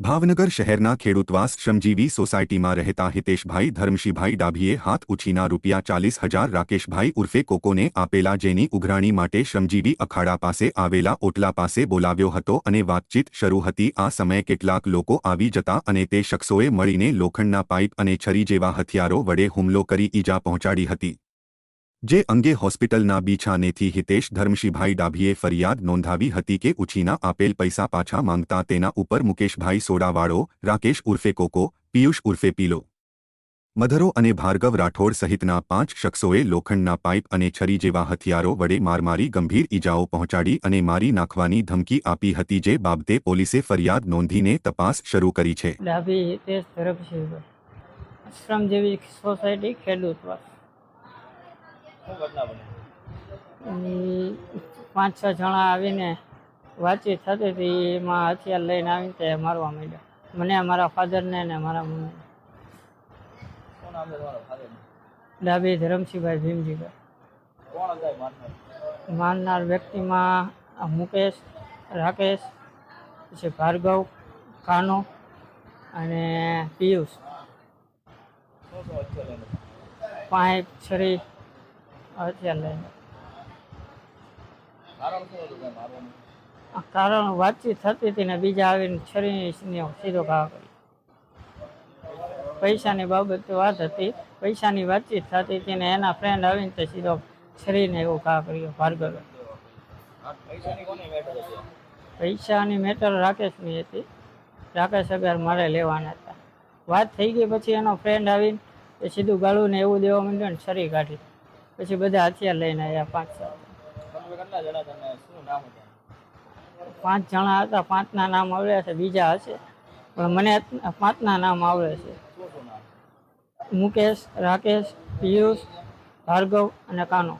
ભાવનગર શહેરના ખેડૂતવાસ શ્રમજીવી સોસાયટીમાં રહેતા હિતેશભાઈ ધર્મશીભાઈ ડાભીએ હાથ ઉછીના રૂપિયા ચાલીસ હજાર રાકેશભાઈ ઉર્ફે કોકોને આપેલા જેની ઉઘરાણી માટે શ્રમજીવી અખાડા પાસે આવેલા ઓટલા પાસે બોલાવ્યો હતો અને વાતચીત શરૂ હતી. આ સમયે કેટલાક લોકો આવી જતા અને તે શખ્સોએ મળીને લોખંડના પાઇપ અને છરી જેવા હથિયારો વડે હુમલો કરી ઈજા પહોંચાડી હતી. જે અંગે હોસ્પિટલના બીછાનેથી હિતેશ ધર્મશીભાઈ ડાભીએ ફરિયાદ નોંધાવી હતી કે ઉછીના આપેલ પૈસા પાછા માંગતા તેના ઉપર મુકેશભાઈ સોડાવાળો, રાકેશ ઉર્ફે કોકો, પિયુષ ઉર્ફે પીલો. મધરો અને ભાર્ગવ રાઠોડ સહિતના પાંચ શખ્સોએ લોખંડના પાઇપ અને છરી જેવા હથિયારો વડે મારમારી ગંભીર ઈજાઓ પહોંચાડી અને મારી નાખવાની ધમકી આપી હતી જે બાબતે પોલીસે ફરિયાદ નોંધીને તપાસ શરૂ કરી છે. ડાભી હિતેશ ધરમસિંહભાઈ શ્રમજીવી સોસાયટી ખેડૂતવાસ શું ઘટના બની ઈ પાંચ છ જણા આવીને વાતચીત થતી હતી એમાં હથિયાર લઈને આવીને તે મારવા માંડ્યા. મને મારા ફાધરને ને મારા મમ્મી ડાભી ધરમસિંહભાઈ ભીમજીભાઈ. માનનાર મારનાર? વ્યક્તિમાં મુકેશ રાકેશ પછી ભાર્ગવ કાનો અને પિયુષ. પાંચ છરી હથિયાર લઈને કારણ વાતચીત થતી હતી ને બીજા આવીને છરી સીધો ઘા કર્યો. પૈસાની બાબતે વાત હતી. પૈસાની વાતચીત થતી હતી ને એના ફ્રેન્ડ આવીને તે સીધો છરીને એવો ઘા કર્યો ભાર્ગવે. પૈસાની મેટર હતી? પૈસાની મેટર રાકેશની હતી. રાકેશ અગર મારે લેવાના હતા. વાત થઈ ગઈ પછી એનો ફ્રેન્ડ આવીને એ સીધું ગાળું ને એવું દેવા માંડ્યું ને છરી કાઢી. પછી બધા હથિયાર લઈને આવ્યા પાંચ સાત. પાંચ જણા હતા પાંચના નામ આવડ્યા છે બીજા હશે. પણ મને પાંચના નામ આવડે છે. મુકેશ રાકેશ પિયુષ ભાર્ગવ અને કાનો.